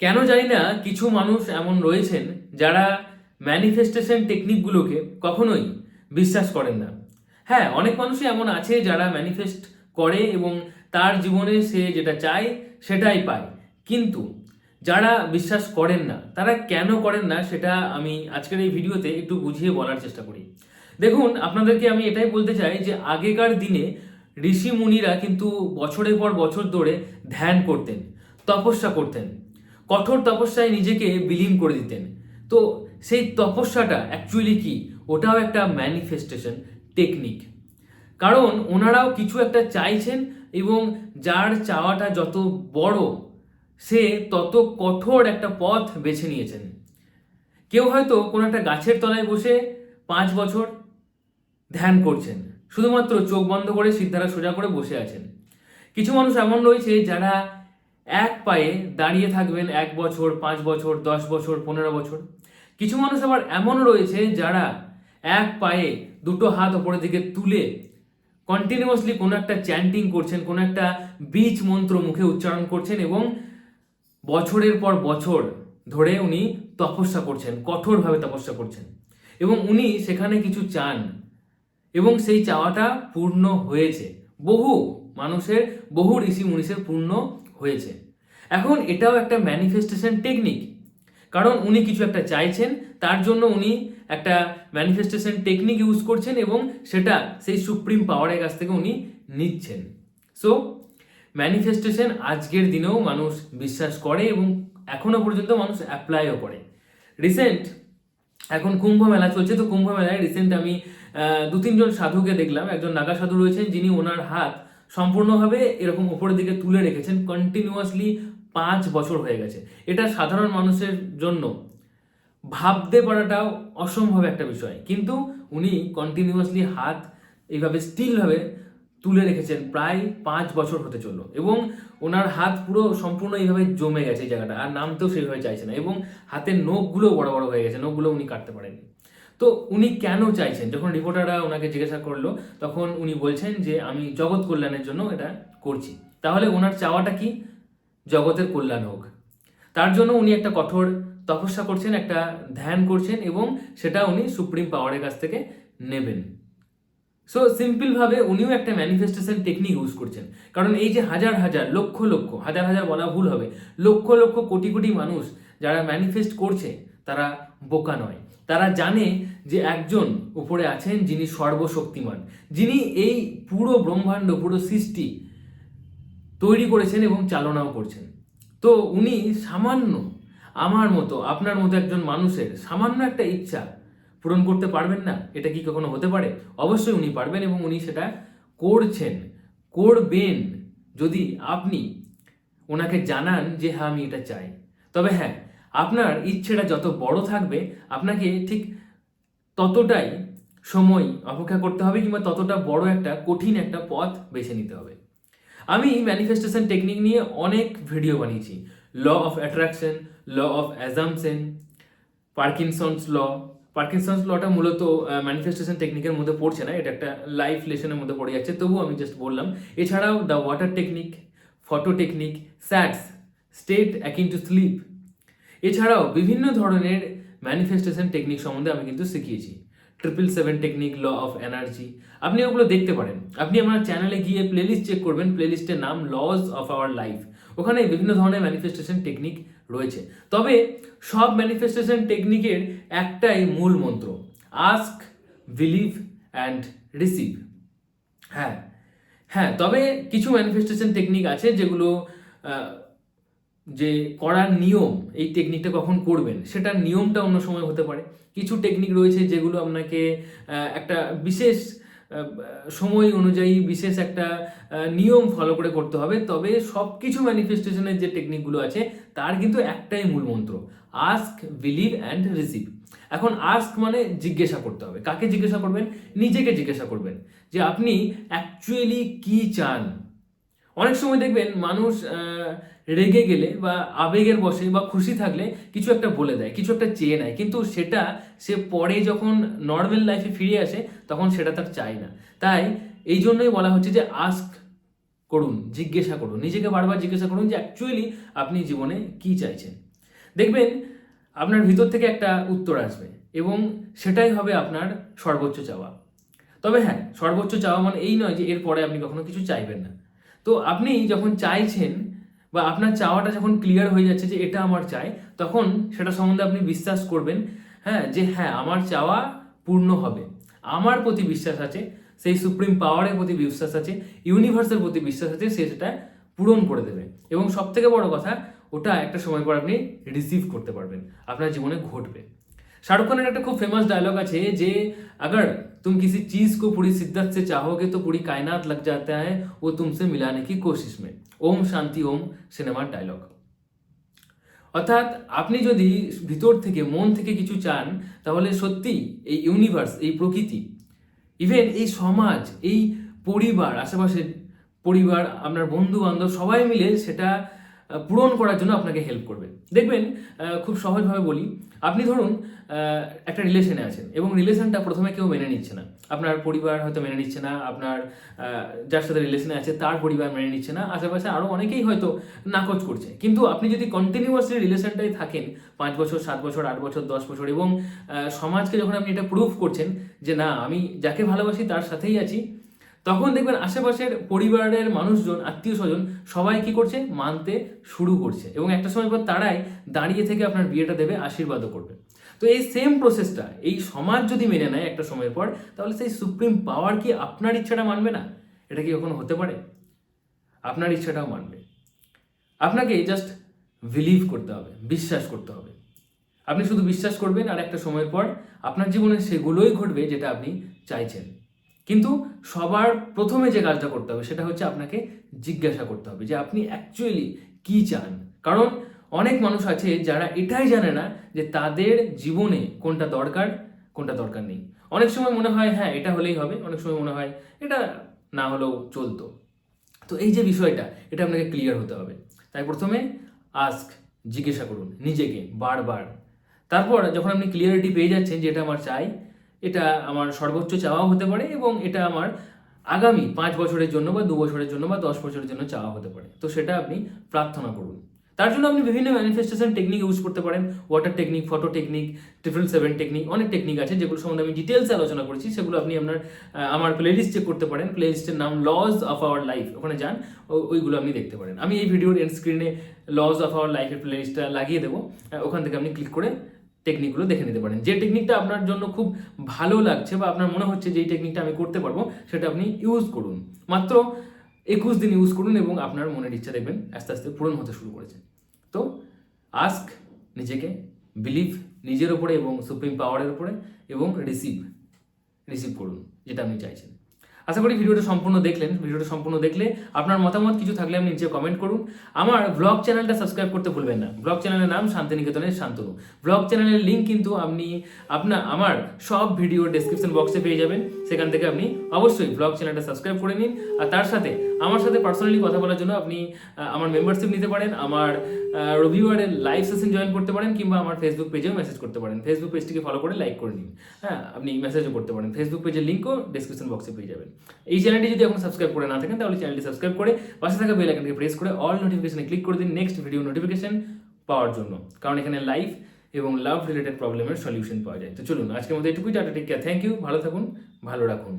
কেন জানি না কিছু মানুষ এমন রয়েছেন যারা ম্যানিফেস্টেশন টেকনিকগুলোকে কখনোই বিশ্বাস করেন না। হ্যাঁ অনেক মানুষই এমন আছে যারা ম্যানিফেস্ট করে এবং তার জীবনে সে যেটা চায় সেটাই পায়। কিন্তু যারা বিশ্বাস করেন না, তারা কেন করেন না সেটা আমি আজকের এই ভিডিওতে একটু বুঝিয়ে বলার চেষ্টা করি। দেখুন, আপনাদেরকে আমি এটাই বলতে চাই যে আগেকার দিনে ঋষি মুনিরা কিন্তু বছরের পর বছর ধরে ধ্যান করতেন, তপস্যা করতেন। কঠোর তপস্যায় নিজেকে বিলীন করে দিতেন। তো সেই তপস্যাটা অ্যাকচুয়ালি কি? ওটাও একটা ম্যানিফেস্টেশন টেকনিক কারণ ওনারাও কিছু একটা চাইছেন এবং যার চাওয়াটা যত বড়, সে তত কঠোর একটা পথ বেছে নিয়েছেন। কেউ হয়তো কোনো একটা গাছের তলায় বসে পাঁচ বছর ধ্যান করছেন, শুধুমাত্র চোখ বন্ধ করে সিদ্ধারা সোজা করে বসে আছেন। কিছু মানুষ এমন রয়েছে যারা এক পায়ে দাঁড়িয়ে থাকবেন এক বছর, পাঁচ বছর, দশ বছর, পনেরো বছর। কিছু মানুষ আবার এমন রয়েছে যারা এক পায়ে দুটো হাত ওপরের দিকে তুলে কন্টিনিউয়াসলি কোনো একটা চ্যান্টিং করছেন, কোনো একটা বীজ মন্ত্র মুখে উচ্চারণ করছেন এবং বছরের পর বছর ধরে উনি তপস্যা করছেন, কঠোরভাবে তপস্যা করছেন এবং উনি সেখানে কিছু চান এবং সেই চাওয়াটা পূর্ণ হয়েছে। বহু মানুষের, বহু ঋষি মুনিষের পূর্ণ হয়েছে। এখন এটাও একটা ম্যানিফেস্টেশন টেকনিক কারণ উনি কিছু একটা চাইছেন, তার জন্য উনি একটা ম্যানিফেস্টেশন টেকনিক ইউজ করছেন এবং সেটা সেই সুপ্রিম পাওয়ারের কাছ থেকে উনি নিচ্ছেন। সো ম্যানিফেস্টেশন আজকের দিনেও মানুষ বিশ্বাস করে এবং এখনও পর্যন্ত মানুষ অ্যাপ্লাইও করে। রিসেন্ট এখন কুম্ভ মেলা চলছে, তো কুম্ভ মেলায় রিসেন্ট আমি দু তিনজন সাধুকে দেখলাম। একজন নাগা সাধু রয়েছেন, যিনি ওনার হাত সম্পূর্ণভাবে এরকম উপরের দিকে তুলে রেখেছেন কন্টিনিউয়াসলি পাঁচ বছর হয়ে গেছে। এটা সাধারণ মানুষের জন্য ভাবতে পারাটাও অসম্ভব একটা বিষয়। কিন্তু উনি কন্টিনিউয়াসলি হাত এইভাবে স্টিলভাবে তুলে রেখেছেন প্রায় পাঁচ বছর হতে চলল। এবং ওনার হাত পুরো সম্পূর্ণ এইভাবে জমে গেছে এই জায়গাটা, আর নামতেও সেইভাবে চাইছে না। এবং হাতের নখগুলো বড় বড় হয়ে গেছে, নখগুলো উনি কাটতে পারেননি। তো উনি কেন চাইছেন? যখন রিপোর্টাররা ওনাকে জিজ্ঞাসা করল, তখন উনি বলছেন যে, আমি জগৎ কল্যাণের জন্য এটা করছি। তাহলে ওনার চাওয়াটা কি? জগতের কল্যাণ হোক। তার জন্য উনি একটা কঠোর তপস্যা করছেন, একটা ধ্যান করছেন এবং সেটা উনি সুপ্রিম পাওয়ারের কাছ থেকে নেবেন। সো সিম্পলভাবে উনিও একটা ম্যানিফেস্টেশন টেকনিক ইউজ করছেন। কারণ এই যে হাজার হাজার, লক্ষ লক্ষ, হাজার হাজার বলা ভুল হবে, লক্ষ লক্ষ কোটি কোটি মানুষ যারা ম্যানিফেস্ট করছে, তারা বোকা নয়। তারা জানে যে একজন উপরে আছেন যিনি সর্বশক্তিমান, যিনি এই পুরো ব্রহ্মাণ্ড, পুরো সৃষ্টি তৈরি করেছেন এবং চালনাও করছেন। তো উনি সামান্য আমার মতো, আপনার মতো একজন মানুষের সামান্য একটা ইচ্ছা পূরণ করতে পারবেন না? এটা কি কখনো হতে পারে? অবশ্যই উনি পারবেন এবং উনি সেটা করছেন, করবেন। যদি আপনি ওনাকে জানান যে হ্যাঁ আমি এটা চাই। তবে হ্যাঁ আপনার ইচ্ছেটা যত বড় থাকবে, আপনাকে ঠিক ততটাই সময় অপেক্ষা করতে হবে কিংবা ততটা বড় একটা কঠিন একটা পথ বেছে নিতে হবে। আমি ম্যানিফেস্টেশন টেকনিক নিয়ে অনেক ভিডিও বানিয়েছি। Law of attraction law of assumption Parkinson's law Parkinson's লটা মূলত ম্যানিফেস্টেশন টেকনিকের মধ্যে পড়ছে না, এটা একটা লাইফ লেসনের মধ্যে পড়ে যাচ্ছে। তবুও আমি জাস্ট বললাম, এছাড়াও the water technique photo technique SATS state akin to sleep এছাড়াও বিভিন্ন ধরনের ম্যানিফেস্টেশন টেকনিক সম্বন্ধে আমি কিন্তু শিখিয়েছি। Triple seven technique law of energy আপনি ওগুলো দেখতে পারেন। আপনি আমার চ্যানেলে গিয়ে প্লেলিস্ট চেক করবেন। প্লেলিস্টের নাম লজ অফ আওয়ার লাইফ ওখানে বিভিন্ন ধরনের ম্যানিফেস্টেশন টেকনিক রয়েছে। তবে সব ম্যানিফেস্টেশন টেকনিকের একটাই মূল মন্ত্র আস্ক বিলিভ অ্যান্ড রিসিভ হ্যাঁ হ্যাঁ তবে কিছু ম্যানিফেস্টেশন টেকনিক আছে যেগুলো যে করার নিয়ম, এই টেকনিকটা কখন করবেন, সেটার নিয়মটা অন্য সময় হতে পারে। কিছু টেকনিক রয়েছে যেগুলো আপনাকে একটা বিশেষ সময় অনুযায়ী বিশেষ একটা নিয়ম ফলো করে করতে হবে। তবে সব কিছু ম্যানিফেস্টেশনের যে টেকনিকগুলো আছে, তার কিন্তু একটাই মূল মন্ত্র আস্ক বিলিভ অ্যান্ড রিসিভ এখন আস্ক মানে জিজ্ঞাসা করতে হবে। কাকে জিজ্ঞাসা করবেন? নিজেকে জিজ্ঞাসা করবেন যে, আপনি অ্যাকচুয়ালি কি চান? অনেক সময় দেখবেন মানুষ রেগে গেলে বা আবেগের বসে বা খুশি থাকলে কিছু একটা বলে দেয়, কিছু একটা চেয়ে নেয়। কিন্তু সেটা সে পরে যখন নর্মাল লাইফে ফিরে আসে, তখন সেটা তার চায় না। তাই এই জন্যই বলা হচ্ছে যে আস্ক করুন, জিজ্ঞাসা করুন। নিজেকে বারবার জিজ্ঞাসা করুন যে অ্যাকচুয়ালি আপনি জীবনে কি চাইছেন। দেখবেন আপনার ভিতর থেকে একটা উত্তর আসবে এবং সেটাই হবে আপনার সর্বোচ্চ চাওয়া। তবে হ্যাঁ সর্বোচ্চ চাওয়া মানে এই নয় যে এরপরে আপনি কখনো কিছু চাইবেন না। তো আপনি যখন চাইছেন বা আপনার চাওয়াটা যখন ক্লিয়ার হয়ে যাচ্ছে যে এটা আমার চাই, তখন সেটা সম্বন্ধে আপনি বিশ্বাস করবেন হ্যাঁ যে হ্যাঁ আমার চাওয়া পূর্ণ হবে। আমার প্রতি বিশ্বাস আছে, সেই সুপ্রিম পাওয়ারের প্রতি বিশ্বাস আছে ইউনিভার্সের প্রতি বিশ্বাস আছে, সে সেটা পূরণ করে দেবে। এবং সব থেকে বড় কথা, ওটা একটা সময় পর আপনি রিসিভ করতে পারবেন। আপনার জীবনে ঘটবে। शाहरुख खान একটা খুব ফেমাস ডায়লগ আছে যে अगर तुम किसी चीज को पूरी शिद्दत से चाहोगे तो पूरी कायनात लग जाता है वो तुमसे मिलाने की कोशिश में ওম শান্তি ওম সিনেমার ডায়লগ অর্থাৎ আপনি যদি ভিতর থেকে মন থেকে কিছু চান তাহলে সত্যি এই ইউনিভার্স এই প্রকৃতি ইভেন এই সমাজ এই পরিবার আশেপাশের পরিবার আপনার বন্ধু বান্ধব সবাই মিলে সেটা আহ, পূরণ করার জন্য আপনাকে হেল্প করবে। দেখবেন খুব সহজভাবে বলি, আপনি ধরুন একটা রিলেশনে আছেন এবং রিলেশনটা প্রথমে কেউ মেনে নিচ্ছে না। আপনার পরিবার হয়তো মেনে নিচ্ছে না, আপনার যার সাথে রিলেশনে আছে তার পরিবার মেনে নিচ্ছে না, আশেপাশে আরও অনেকেই হয়তো নাকচ করছে। কিন্তু আপনি যদি কন্টিনিউয়াসলি রিলেশনটাই থাকেন, পাঁচ বছর, সাত বছর, আট বছর, দশ বছর এবং সমাজকে যখন আপনি এটা প্রুভ করছেন যে না, আমি যাকে ভালোবাসি তার সাথেই আছি তখন দেখবেন আশেপাশের পরিবারের মানুষজন, আত্মীয় স্বজন সবাই কি করছে? মানতে শুরু করছে এবং একটা সময় পর তারাই দাঁড়িয়ে থেকে আপনার বিয়েটা দেবে, আশীর্বাদও করবে। তো এই সেম প্রসেসটা এই সমাজ যদি মেনে নেয় একটা সময় পর, তাহলে সেই সুপ্রিম পাওয়ার কি আপনার ইচ্ছাটা মানবে না? এটা কি কখনো হতে পারে? আপনার ইচ্ছাটাও মানবে। আপনাকে জাস্ট বিলিভ করতে হবে, বিশ্বাস করতে হবে। আপনি শুধু বিশ্বাস করবেন আর একটা সময়ের পর আপনার জীবনে সেগুলোই ঘটবে যেটা আপনি চাইছেন। কিন্তু সবার প্রথমে যে কাজটা করতে হবে সেটা হচ্ছে আপনাকে জিজ্ঞাসা করতে হবে যে আপনি অ্যাকচুয়ালি কি চান? কারণ অনেক মানুষ আছে যারা এটাই জানে না যে তাদের জীবনে কোনটা দরকার কোনটা দরকার নেই। অনেক সময় মনে হয় হ্যাঁ এটা হলেই হবে। অনেক সময় মনে হয়, এটা না হলেও চলতো। তো এই যে বিষয়টা, এটা আপনাকে ক্লিয়ার হতে হবে। তাই প্রথমে আস্ক জিজ্ঞাসা করুন নিজেকে বারবার। তারপর যখন আপনি ক্লিয়ারিটি পেয়ে যাচ্ছেন যে এটা আমার চাই এটা আমার সর্বোচ্চ চাওয়া হতে পারে এবং এটা আমার আগামী পাঁচ বছরের জন্য বা দু বছরের জন্য বা দশ বছরের জন্য চাওয়া হতে পারে। তো সেটা আপনি প্রার্থনা করুন। তার জন্য আপনি বিভিন্ন ম্যানিফেস্টেশন টেকনিক ইউজ করতে পারেন। Water technique photo technique triple seven technique অনেক টেকনিক আছে যেগুলো সম্বন্ধে আমি ডিটেলসে আলোচনা করেছি। সেগুলো আপনি আপনার আমার প্লেলিস্ট চেক করতে পারেন। প্লেলিস্টের নাম লজ অফ আওয়ার লাইফ ওখানে যান ওইগুলো আপনি দেখতে পারেন। আমি এই ভিডিওর এন্ড স্ক্রিনে লজ অফ আওয়ার লাইফের প্লেলিস্টটা লাগিয়ে দেবো। ওখান থেকে আপনি ক্লিক করে টেকনিকগুলো দেখে নিতে পারেন। যে টেকনিকটা আপনার জন্য খুব ভালো লাগছে বা আপনার মনে হচ্ছে যে এই টেকনিকটা আমি করতে পারব, সেটা আপনি ইউজ করুন। মাত্র একুশ দিন ইউজ করুন এবং আপনার মনের ইচ্ছা দেখবেন আস্তে আস্তে পূরণ হতে শুরু করেছে। তো আস্ক নিজেকে বিলিভ নিজের ওপরে এবং সুপ্রিম পাওয়ারের উপরে এবং রিসিভ রিসিভ করুন, যেটা আপনি চাইছেন। আশা করি ভিডিওটা সম্পূর্ণ দেখলেন। ভিডিওটা সম্পূর্ণ দেখলে আপনার মতামত কিছু থাকলে আপনি নিচে কমেন্ট করুন। আমার ব্লগ চ্যানেলটা সাবস্ক্রাইব করতে ভুলবেন না। ব্লগ চ্যানেলের নাম শান্তিনিকেতনের শান্তনু। ব্লগ চ্যানেলের লিঙ্ক কিন্তু আপনি আপনার আমার সব ভিডিও ডেসক্রিপশন বক্সে পেয়ে যাবেন। সেখান থেকে আপনি অবশ্যই ব্লগ চ্যানেলটা সাবস্ক্রাইব করে নিন। আর তার সাথে, আমার সাথে পার্সোনালি কথা বলার জন্য আপনি আমার মেম্বারশিপ নিতে পারেন। আমার রবিবারের লাইভ সেশন জয়েন করতে পারেন কিংবা আমার ফেসবুক পেজেও মেসেজ করতে পারেন। ফেসবুক পেজটিকে ফলো করে লাইক করে নিন। হ্যাঁ আপনি মেসেজও করতে পারেন। ফেসবুক পেজের লিঙ্কও ডিসক্রিপশন বক্সে পেয়ে যাবেন। এই চ্যানেলটি যদি এখন সাবস্ক্রাইব করে না থাকেন, তাহলে চ্যানেলটি সাবস্ক্রাইব করে পাশে থাকা বেল আইকনকে প্রেস করে অল নোটিফিকেশনে ক্লিক করে দিন নেক্সট ভিডিও নোটিফিকেশন পাওয়ার জন্য। কারণ এখানে লাইফ এবং লাভ রিলেটেড প্রবলেমের সলিউশন পাওয়া যায়। তো চলুন, আজকের মধ্যে এটুকুই, tata take care thank you ভালো থাকুন, ভালো রাখুন।